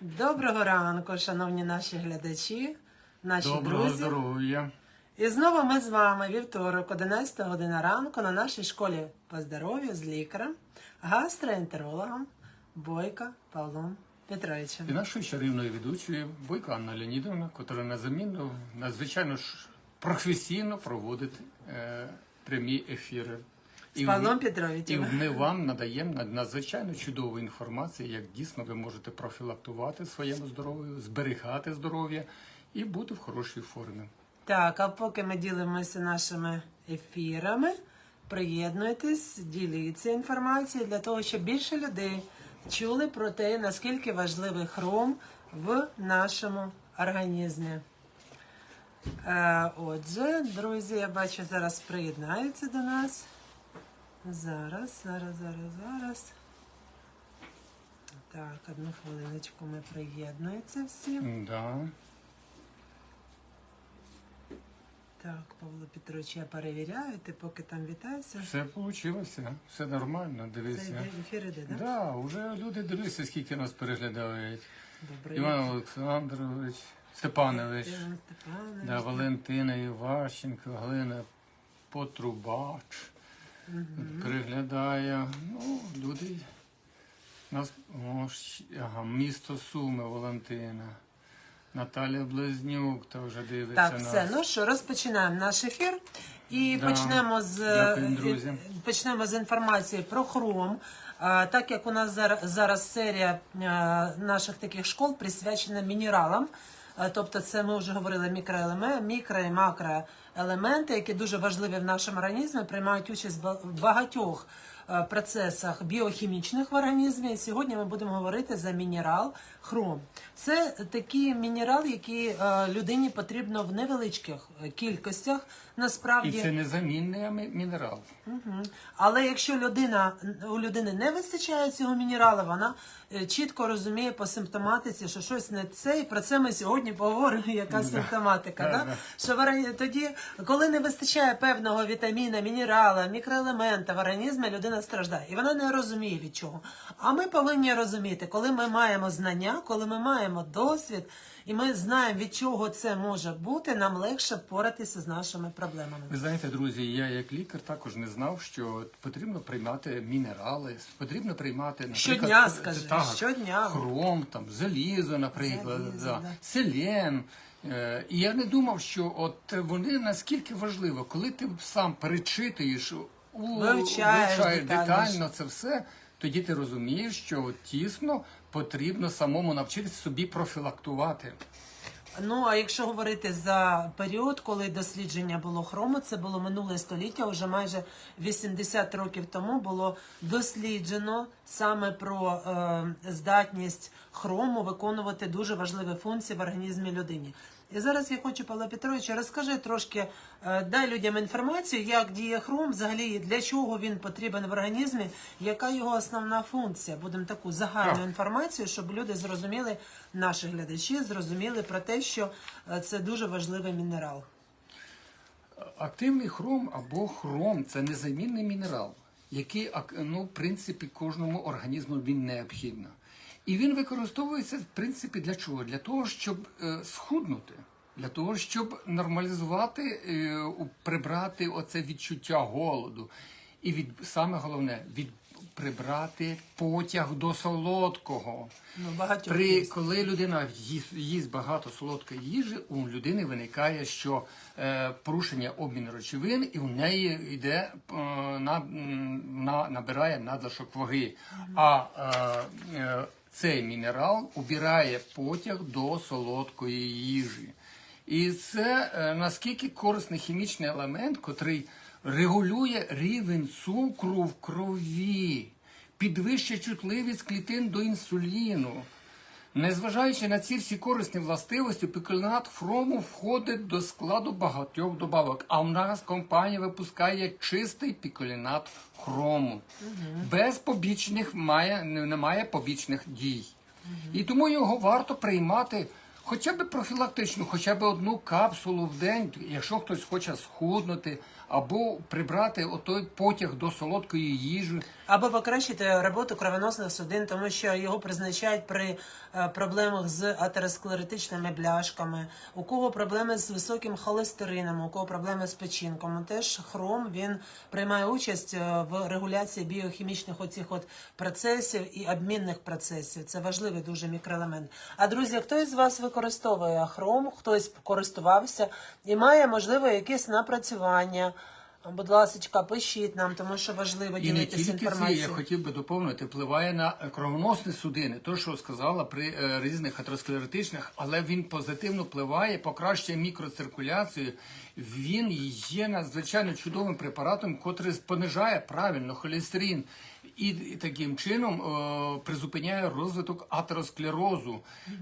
Доброго ранку, шановні наші глядачі, наші Доброго друзі. здоров'я. І знову ми з вами вівторок, 11 година ранку на нашій школі по здоров'ю з лікарем, гастроентерологом Бойка Павлом Петровичем. І нашою чарівною ведучою Бойко Анна Леонідовна, яка незамінно, надзвичайно ж професійно проводить е, прямі ефіри. З Павлом І ми вам надаємо надзвичайно чудову інформацію, як дійсно ви можете профілактувати своєму здоров'ю, зберігати здоров'я і бути в хорошій формі. Так, а поки ми ділимося нашими ефірами, приєднуйтесь, діліться інформацією для того, щоб більше людей чули про те, наскільки важливий хром в нашому організмі. Е, отже, друзі, я бачу, зараз приєднаються до нас. Зараз, зараз, зараз, зараз. Так, одну хвилиночку ми приєднуються всі. Да. Так, Павло Петрович, я перевіряю, ти поки там вітаєшся. Все вийшло, все нормально, Це дивися. йде ефір іде, так? Да? Да, вже люди дивися, скільки нас переглядають. Добрий Іван Олександрович, Степанович, Іван Степанович. да, Валентина Іващенко, Галина Потрубач переглядає. Ну, люди. Нас, о, ага, місто Суми, Валентина. Наталя Близнюк вже дивиться Так, нас. все. Ну що, розпочинаємо наш ефір. І Да. почнемо з Дякуємо, е, друзі. е, почнемо з інформації про хром. А, Так як у нас зараз, зараз серія е, наших таких школ присвячена мінералам. Е, Тобто, це ми вже говорили мікроелементи, мікро і макроелементи, які дуже важливі в нашому організмі, приймають участь в багатьох процесах біохімічних в організмі. Сьогодні ми будемо говорити за мінерал хром. Це такий мінерал, який е, людині потрібно в невеличких е, кількостях. І це незамінний амі- мінерал. Мгм. але якщо людина у людини не вистачає цього мінералу, вона е, чітко розуміє по симптоматиці, що щось не це, і про це ми сьогодні поговоримо. Яка симптоматика? Да, Да? да. Що в тоді, коли не вистачає певного вітаміна, мінерала, мікроелемента в організмі, людина страждає, і вона не розуміє від чого. А ми повинні розуміти, коли ми маємо знання, коли ми маємо досвід. І ми знаємо, від чого це може бути, нам легше впоратися з нашими проблемами. Ви знаєте, друзі, я як лікар також не знав, що потрібно приймати мінерали, потрібно приймати наприклад, Щодня, скажи, так, щодня. хром, там залізо, наприклад, Залізо, да, да. селен. Е, І я не думав, що от вони наскільки важливо, коли ти сам перечитуєш, Вивчаєш детально. детально це все, тоді ти розумієш, що тісно потрібно самому навчитися собі профілактувати. Ну а якщо говорити за період, коли дослідження було хрому, це було минуле століття, вже майже 80 років тому було досліджено саме про е, здатність хрому виконувати дуже важливі функції в організмі людині. І зараз я хочу, Павло Петровичу, розкажи трошки, е, дай людям інформацію, як діє хром, взагалі для чого він потрібен в організмі, яка його основна функція. Будемо таку загальну інформацію, щоб люди зрозуміли, наші глядачі зрозуміли про те, що е, це дуже важливий мінерал. Активний хром або хром це незамінний мінерал, який ну, в принципі кожному організму він необхідно. І він використовується в принципі для чого? Для того, щоб е, схуднути, для того, щоб нормалізувати, е, прибрати оце відчуття голоду. І від саме головне від прибрати потяг до солодкого. Ну, При коли людина їсть, їсть багато солодкої їжі, у людини виникає, що е, порушення обміну речовин, і в неї йде е, на, на набирає надлишок ваги. А е, е, цей мінерал убирає потяг до солодкої їжі. І це е, наскільки корисний хімічний елемент, котрий регулює рівень цукру в крові, підвищує чутливість клітин до інсуліну. Незважаючи на ці всі корисні властивості, пікельнат фрому входить до складу багатьох добавок. А в нас компанія випускає чистий пікелінат хрому. Без побічних має, немає побічних дій. І тому його варто приймати хоча б профілактично, хоча б одну капсулу в день, якщо хтось хоче схуднути, або прибрати отой потяг до солодкої їжі. Або покращити роботу кровоносних судин, тому що його призначають при е, проблемах з атеросклеротичними бляшками, у кого проблеми з високим холестерином, у кого проблеми з печінком. Теж хром він приймає участь е, в регуляції біохімічних оцих от процесів і обмінних процесів. Це важливий дуже мікроелемент. А друзі, хто із вас використовує хром, хтось користувався і має можливо якесь напрацювання. Будь ласка, пишіть нам, тому що важливо І не ділитися тільки це, я інформацією. хотів би доповнити, впливає на кровоносні судини, то що сказала при е, різних атеросклеротичних, але він позитивно впливає, покращує мікроциркуляцію. Він є надзвичайно чудовим препаратом, котрий понижає правильно холестерин. І, таким чином е, призупиняє розвиток атеросклерозу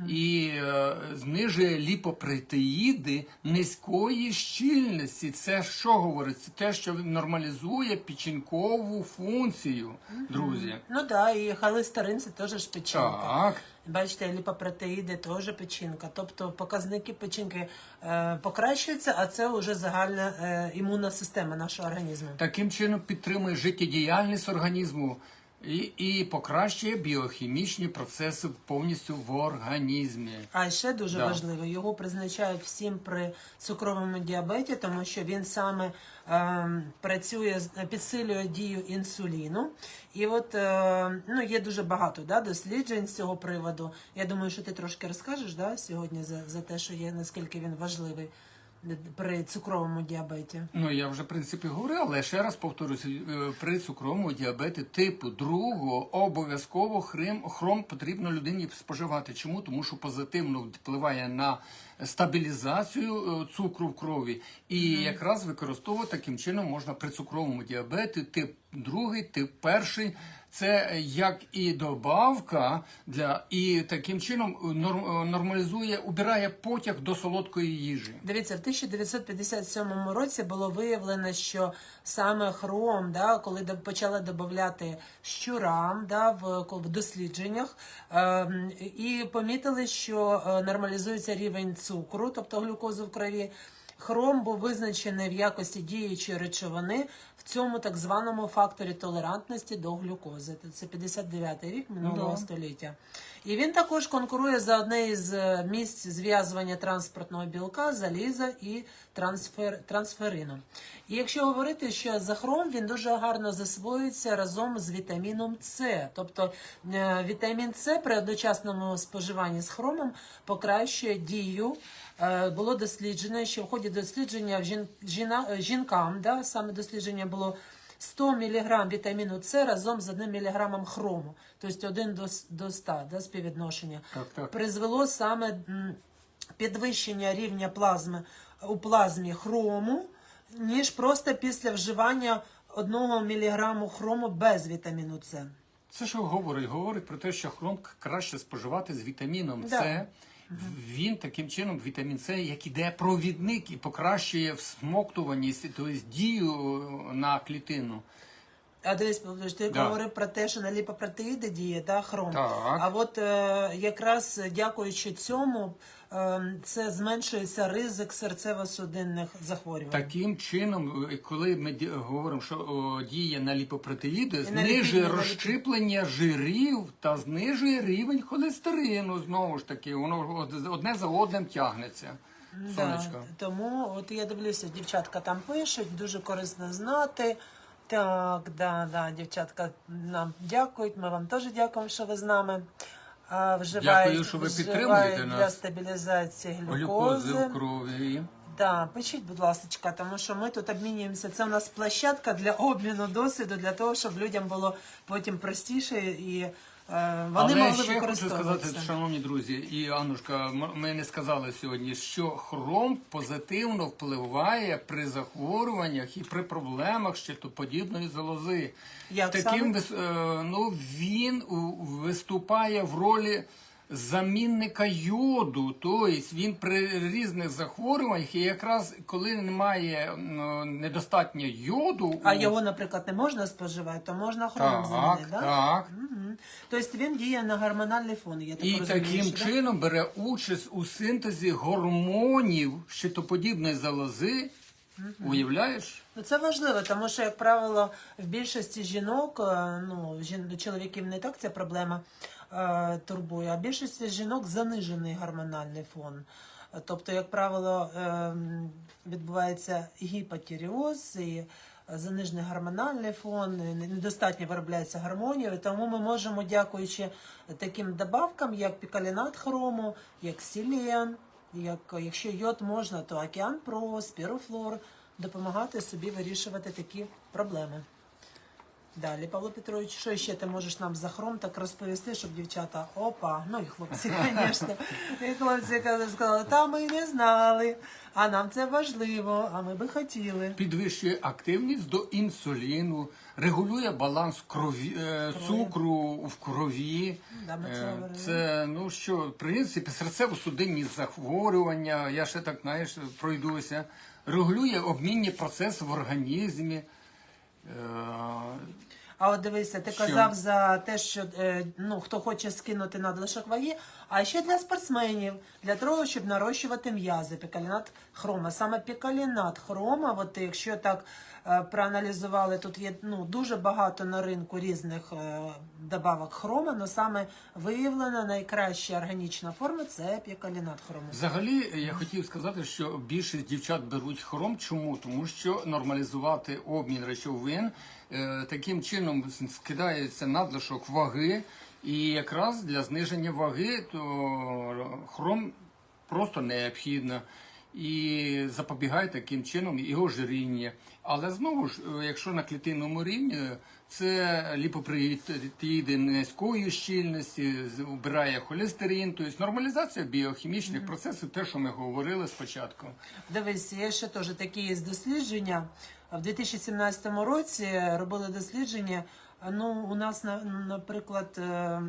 і е, знижує ліпопротеїди низької щільності. Це що говорить? Це те, що нормалізує печінкову функцію, друзі. Ну да, і холестерин це теж печінка. Так. Бачите, ліпопротеїди теж печінка. Тобто показники печінки е, покращуються, а це вже загальна е, імунна система нашого організму. Таким чином підтримує життєдіяльність організму і, і покращує біохімічні процеси повністю в організмі. А ще дуже Да. важливо, його призначають всім при цукровому діабеті, тому що він саме ем, працює, підсилює дію інсуліну. І от е, ну, є дуже багато да, досліджень з цього приводу. Я думаю, що ти трошки розкажеш да, сьогодні за, за те, що є, наскільки він важливий при цукровому діабеті. Ну я вже в принципі говорив, але ще раз повторюся, е, при цукровому діабеті типу другого обов'язково хрим хром потрібно людині споживати. Чому? Тому що позитивно впливає на стабілізацію е, цукру в крові, і якраз використовувати таким чином можна при цукровому діабеті тип другий, тип перший. Це як і добавка для і таким чином норм- нормалізує, убирає потяг до солодкої їжі. Дивіться, в 1957 році було виявлено, що саме хром, да, коли почали додати щурам да, в, в дослідженнях, ем, і помітили, що е, нормалізується рівень цукру, тобто глюкози в крові. Хром був визначений в якості діючої речовини в цьому так званому факторі толерантності до глюкози. Це 59-й рік минулого Да. століття. І він також конкурує за одне із е, місць зв'язування транспортного білка, заліза і трансфер, трансферину. І якщо говорити, що за хром він дуже гарно засвоюється разом з вітаміном С. Тобто е, вітамін С при одночасному споживанні з хромом покращує дію. Е, Було досліджено, що в ході дослідження жін, жіна, жінкам, да, саме дослідження було 100 мг вітаміну С разом з 1 мг хрому, тобто 1 до, с- 100 да, співвідношення, Так, так. призвело саме підвищення рівня плазми у плазмі хрому, ніж просто після вживання 1 мг хрому без вітаміну С. Це що говорить? Говорить про те, що хром краще споживати з вітаміном Да. Він таким чином, вітамін С, як іде провідник і покращує всмоктуваність, тобто дію е, на клітину. А дивись, ти Да. говорив про те, що на ліпопротеїди діє, да, хром. Так. А от е, якраз дякуючи цьому, е, це зменшується ризик серцево-судинних захворювань. Таким чином, е, коли ми говоримо, що о, діє на ліпопротеїди, знижує на розщеплення жирів та знижує рівень холестерину. Знову ж таки, воно од- одне за одним тягнеться. Сонечко. Да, тому от я дивлюся, дівчатка там пишуть, дуже корисно знати. Так, да, да, дівчатка нам дякують. Ми вам теж дякуємо, що ви з нами. А, вживають, Дякую, що ви вживають підтримуєте для нас. стабілізації Глюкози глюкози. в крові. Да, пишіть, будь ласка, тому що ми тут обмінюємося. Це у нас площадка для обміну досвіду, для того, щоб людям було потім простіше і вони Але могли ще хочу сказати, шановні друзі, і Аннушка, ми не сказали сьогодні, що хром позитивно впливає при захворюваннях і при проблемах щитоподібної залози. Як Таким саме? е, ну, він у- виступає в ролі. Замінника йоду, тобто він при різних захворюваннях, і якраз коли немає недостатньо йоду, А у- його, наприклад, не можна споживати, то можна так, замінити, да? так, Мгм. Тобто він діє на гормональний фон, я так І розумію. таким що, чином бере участь у синтезі гормонів щитоподібної залози Уявляєш? Ну, це важливо, тому що, як правило, в більшості жінок, е, ну, жін... чоловіків не так ця проблема е, турбує, а в більшості жінок занижений гормональний фон. Тобто, як правило, е, відбувається гіпотіріоз і занижений гормональний фон, недостатньо виробляється гормонів, тому ми можемо, дякуючи таким добавкам, як пікалінат хрому, як сілен, як, якщо йод можна, то океан про, спірофлор, допомагати собі вирішувати такі проблеми. Далі, Павло Петрович, що ще ти можеш нам за хром так розповісти, щоб дівчата, опа, ну і хлопці, звісно, і хлопці казали, сказали, та ми не знали, а нам це важливо, а ми би хотіли. Підвищує активність до інсуліну, регулює баланс крові, е, цукру в крові. Да, ми це Е, говорили. Це ну що, в принципі, серцево-судинні захворювання, я ще так знаєш, пройдуся. Регулює обмінні процеси в організмі. Е, А от дивися, ти Що? казав за те, що е, ну хто хоче скинути надлишок ваги, а ще для спортсменів, для того, щоб нарощувати м'язи, пікалінат хрома. Саме пікалінат хрома, от якщо так е, проаналізували, тут є ну дуже багато на ринку різних е, добавок хрома, але саме виявлена найкраща органічна форма це пікалінат хрому. Взагалі, я хотів сказати, що більшість дівчат беруть хром. Чому? Тому що нормалізувати обмін речовин таким чином скидається надлишок ваги, і якраз для зниження ваги то хром просто необхідно. І запобігає таким чином його жиріння. Але знову ж, е, якщо на клітинному рівні, це ліпоприїди низької щільності, вбирає холестерин, тобто нормалізація біохімічних процесів, те, що ми говорили спочатку. Дивись, є ще теж такі дослідження. В 2017 році робили дослідження. Ну, у нас, на- наприклад, е,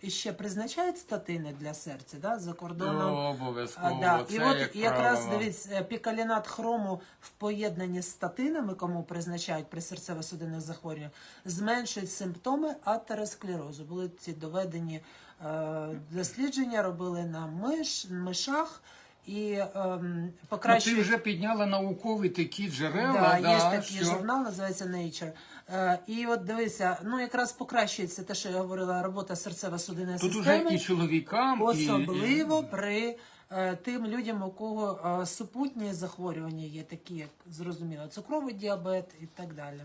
іще призначають статини для серця да, за кордоном. А, Обов'язково. да. Це І от як якраз правило. дивіться, пікалінат хрому в поєднанні з статинами, кому призначають при серцево-судинних захворюваннях, зменшують симптоми атеросклерозу. Були ці доведені е, дослідження, робили на миш, мишах і ем, Ну, ти вже підняла наукові такі джерела, Да, да, є такий що... журнал, називається Nature. Е, і от дивися, ну якраз покращується те, що я говорила, робота серцево-судинної Тут уже і чоловікам, і- Особливо при е, тим людям, у кого е, супутні захворювання є, такі як зрозуміло, цукровий діабет і так далі.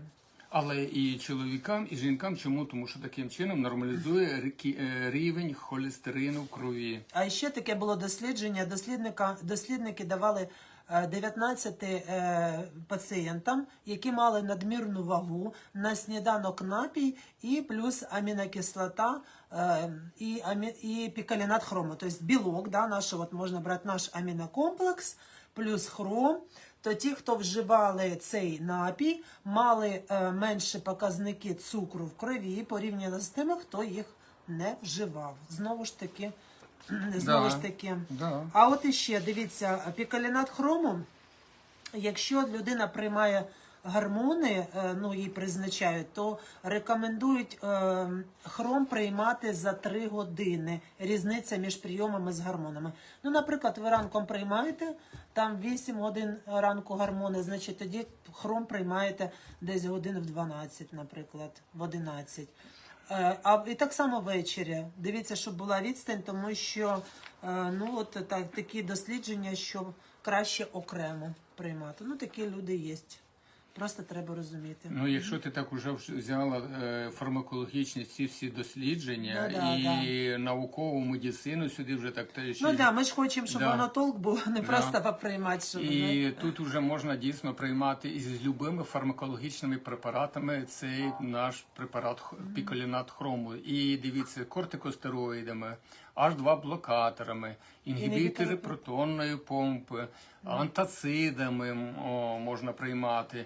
Але і чоловікам, і жінкам. Чому? Тому що таким чином нормалізує е, рівень холестерину в крові. А ще таке було дослідження. Дослідника, дослідники давали е, 19 е, пацієнтам, які мали надмірну вагу на сніданок напій і плюс амінокислота е, і, амі, і пікалінат хрому. Тобто білок, да, наш, от можна брати наш амінокомплекс плюс хром. То ті, хто вживали цей напій, мали е, менші показники цукру в крові порівняно з тими, хто їх не вживав. Знову ж таки, знову Да, ж таки. да. А от іще дивіться, пікалінат хрому, якщо людина приймає гормони, е, ну їй призначають, то рекомендують е, хром приймати за 3 години. Різниця між прийомами з гормонами. Ну, наприклад, ви ранком приймаєте там 8 годин ранку гормони, значить тоді хром приймаєте десь годин в 12, наприклад, в 11. Е, А і так само ввечері. Дивіться, щоб була відстань, тому що ну от так, такі дослідження, що краще окремо приймати. Ну такі люди є. Просто треба розуміти. Ну, якщо ти так уже взяла е, фармакологічні ці всі дослідження Ну, да, і наукову медицину сюди вже так те, що Ну да, ми ж хочемо, щоб Да. воно толк був, не Да. просто поприймати, щоб І воно- тут вже можна дійсно приймати із любими фармакологічними препаратами цей наш препарат піколінат хрому. І дивіться, кортикостероїдами, H2 блокаторами, інгібітори протонної помпи, антацидами о, можна приймати,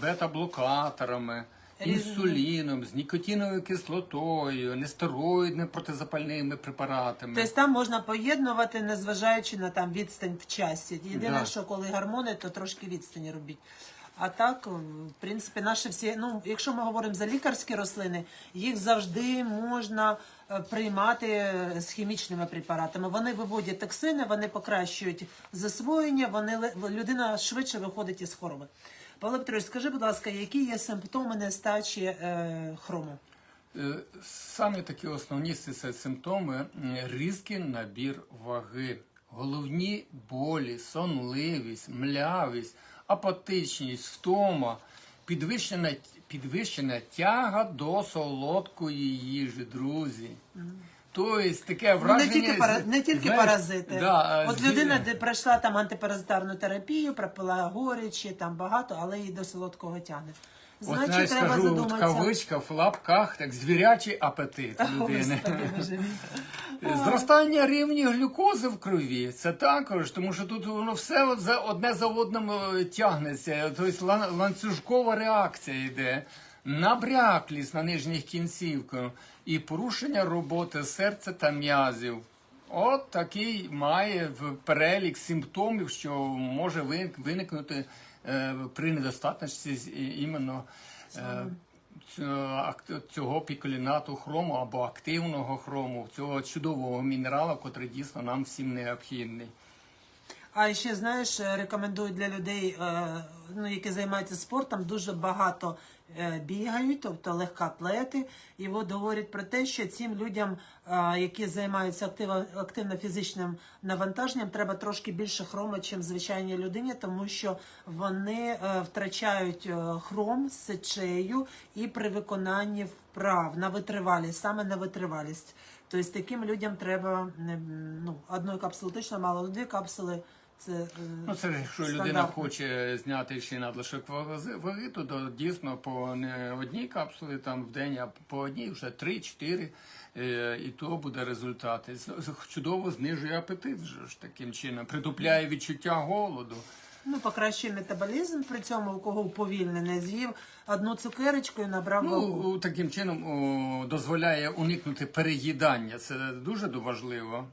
бета-блокаторами. Інсуліном, з нікотиновою кислотою, нестероїдними протизапальними препаратами. Тобто там можна поєднувати, незважаючи на там відстань в часі. Єдине, Да. що коли гормони, то трошки відстані робіть. А так, в принципі, наші всі, ну, якщо ми говоримо за лікарські рослини, їх завжди можна е, приймати е, з хімічними препаратами. Вони виводять токсини, вони покращують засвоєння, вони людина швидше виходить із хвороби. Павло Петрович, скажи, будь ласка, які є симптоми нестачі е, хрому? Е, Саме такі основні це симптоми різкий набір ваги, головні болі, сонливість, млявість, апатичність, втома, підвищена, підвищена тяга до солодкої їжі, друзі. Тобто таке Ну, не враження... тільки, пара... не тільки знаєш, паразити. Да, От людина де пройшла там антипаразитарну терапію, пропила горечі, там багато, але її до солодкого тягне. От, Значить, знаєш, треба скажу, от задуматися. кавичка в лапках, так звірячий апетит людини. Господи, Зростання рівня глюкози в крові це також, тому що тут воно все от за одне за одним е, тягнеться. Тобто ланцюжкова реакція йде. Набряклість на нижніх кінцівках і порушення роботи серця та м'язів. От такий має перелік симптомів, що може виникнути е, при недостатності іменно е, цього, піколінату хрому або активного хрому, цього чудового мінерала, котрий дійсно нам всім необхідний. А ще знаєш, рекомендую рекомендують для людей, е, ну які займаються спортом, дуже багато е, бігають, тобто легкоатлети. І от говорять про те, що цим людям, е, які займаються активно, фізичним навантаженням, треба трошки більше хрому, ніж звичайній людині, тому що вони е, втрачають е, хром з сечею і при виконанні вправ на витривалість, саме на витривалість. Тобто таким людям треба ну, одної капсули точно мало, дві капсули це, е, Ну, це якщо людина хоче зняти ще надлишок ваги, ваги, то дійсно по не одній капсулі там в день, а по одній вже 3-4, е, і то буде результат. Чудово знижує апетит ж таким чином, притупляє відчуття голоду. Ну, покращує метаболізм, при цьому у кого уповільнений, з'їв одну цукерочку і набрав вагу. Ну, таким чином о, дозволяє уникнути переїдання. Це дуже важливо.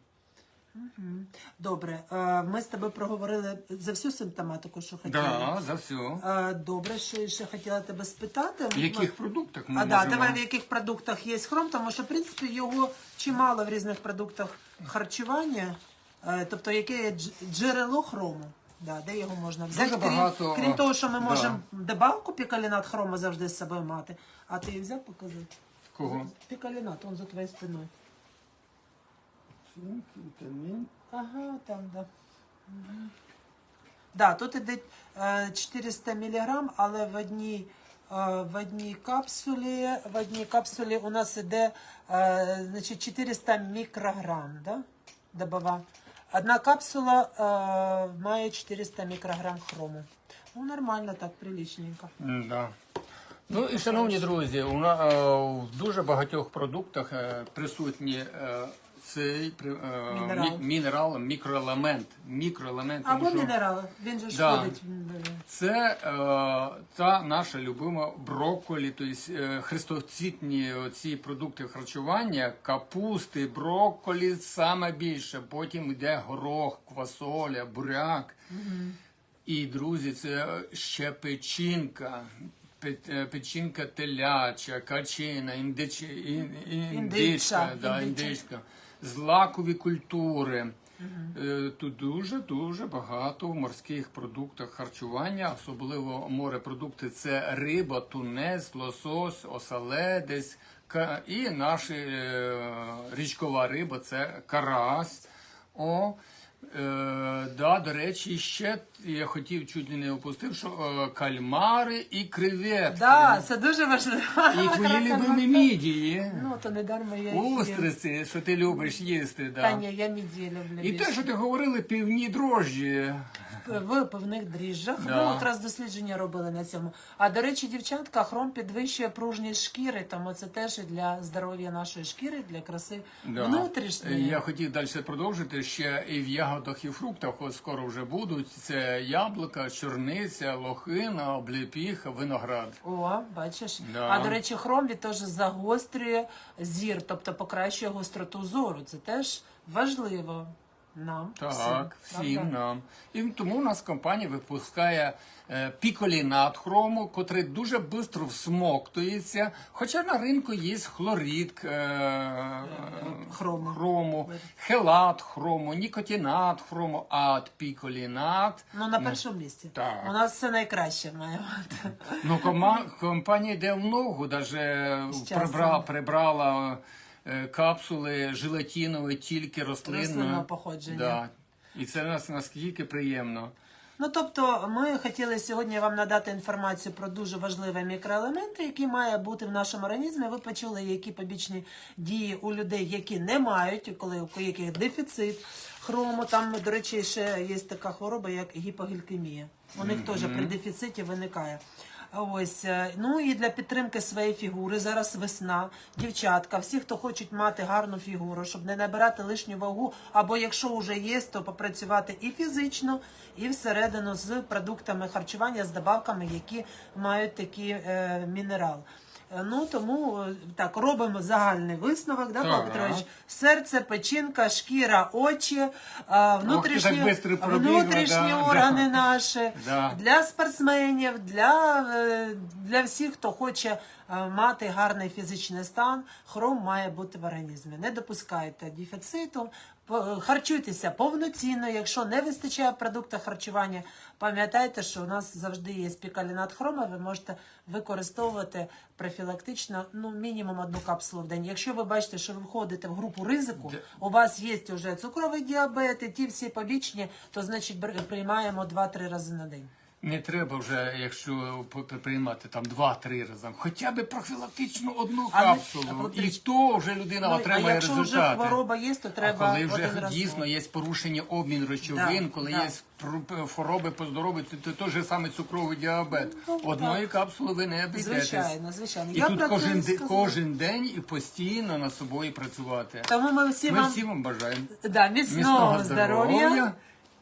Добре, е, ми з тобою проговорили за всю симптоматику, що хотіли. Да, за все. Е, Добре, що ще хотіла тебе спитати. В яких продуктах ми а, да, давай в яких продуктах є хром, тому що в принципі його чимало в різних продуктах харчування, е, тобто яке є джерело хрому. Да, де його можна взяти? Дуже крім, багато, крім того, що ми да. можемо добавку пікалінат хрому завжди з собою мати. А ти її взяв показати? Кого? Пікалінат, он за твоєю спиною. Ага, там, да. Мгм. Да, тут іде е, 400 мг, але в одній, е, в одній капсулі, в одній капсулі у нас іде е, значить, 400 мікрограм, да? Добава. Одна капсула е, має 400 мікрограм хрому. Ну, нормально так, приличненько. Да. Ну і шановні друзі, у на е, в дуже багатьох продуктах е, присутні е, цей е, Мінерал. мі- мінерал, мікроелемент. Мікроелемент, тому Або що мінерали, він же ж Да. ходить. це е, та наша любима брокколі, тобто е, хрестоцвітні ці продукти харчування, капусти, брокколі саме більше. Потім йде горох, квасоля, буряк. І, друзі, це ще печінка. Пе- е, Печінка теляча, качина, індич... ін- ін- Індича, індичка, да, індича. індичка, злакові культури. Угу. Тут дуже дуже багато в морських продуктах харчування, особливо морепродукти це риба, тунець, лосось, оселедець і наша е, річкова риба це карась. О, е, да, до речі, ще я хотів чуть не опустив, що е, кальмари і креветки. Да, це дуже важливо. І твої любимі мідії. Ну, то не дарма я їх їм. Устриці, що ти любиш їсти. Да. Та ні, я мідії люблю І більше. те, що ти говорили, півні дрожжі. в певних дріжджах. Да. Ну, якраз дослідження робили на цьому. А до речі, дівчатка, хром підвищує пружність шкіри, тому це теж і для здоров'я нашої шкіри, для краси Да. внутрішньої. Я хотів далі продовжити ще і в ягодах, і в фруктах, от скоро вже будуть. Це яблука, чорниця, лохина, обліпіха, виноград. О, бачиш. Да. А до речі, хром теж загострює зір, тобто покращує гостроту зору. Це теж важливо. Нам. Так, всім, всім нам. І тому у нас компанія випускає е, піколінат хрому, котрий дуже швидко всмоктується. Хоча на ринку є хлорид е, Хрому. хрому, хелат хрому, нікотинат хрому, а піколінат. Ну, на першому місці. так. У нас все найкраще має бути. Ну, компанія йде в ногу, навіть прибрала, прибрала капсули желатинові тільки рослинного. Походження. Да. І це нас наскільки приємно. Ну, тобто, ми хотіли сьогодні вам надати інформацію про дуже важливі мікроелементи, які має бути в нашому організмі. Ви почули, які побічні дії у людей, які не мають, коли у яких дефіцит хрому. Там, до речі, ще є така хвороба, як гіпоглікемія. У них теж при дефіциті виникає. Ось е, ну і для підтримки своєї фігури зараз весна, дівчатка, всі, хто хочуть мати гарну фігуру, щоб не набирати лишню вагу, або якщо вже є, то попрацювати і фізично, і всередину з продуктами харчування, з добавками, які мають такий е, мінерал. Е, Ну тому е, так робимо загальний висновок, да, Павло. Петрович? Серце, печінка, шкіра, очі, внутрішні, так бистро пробігла, внутрішні да, органи да. наші Да. для спортсменів, для, е, для всіх, хто хоче е, мати гарний фізичний стан, хром має бути в організмі. Не допускайте дефіциту, харчуйтеся повноцінно. Якщо не вистачає продукту харчування, пам'ятайте, що у нас завжди є спікалінат хрома, ви можете використовувати профілактично ну, мінімум одну капсулу в день. Якщо ви бачите, що ви входите в групу ризику, у вас є вже цукровий діабет, і ті всі побічні, то значить приймаємо 2-3 рази на день. Не треба вже, якщо приймати там два-три рази, хоча б профілактичну одну А капсулу. а І то вже людина Ну, а отримає якщо вже хвороба є, то А треба коли вже один раз. дійсно є порушення обмін речовин, Да, коли да. є хвороби по здоров'ю, то той же саме цукровий діабет. Ну, Одної капсули ви не обійдетесь. Звичайно, звичайно. І Я тут кожен, сказала. кожен день і постійно над собою працювати. Тому ми всі Ми вам всім вам бажаємо. да, міцного здоров'я.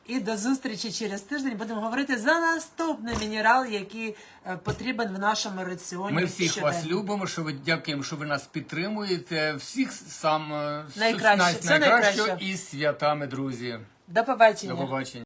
І до зустрічі через тиждень будемо говорити за наступний мінерал, який е, потрібен в нашому раціоні. Ми всіх щоденно. вас любимо, що ви дякуємо, що ви нас підтримуєте. Всіх сам найкраще, Найкраще, най- все найкращого найкраще. і святами, друзі. До побачення. До побачення.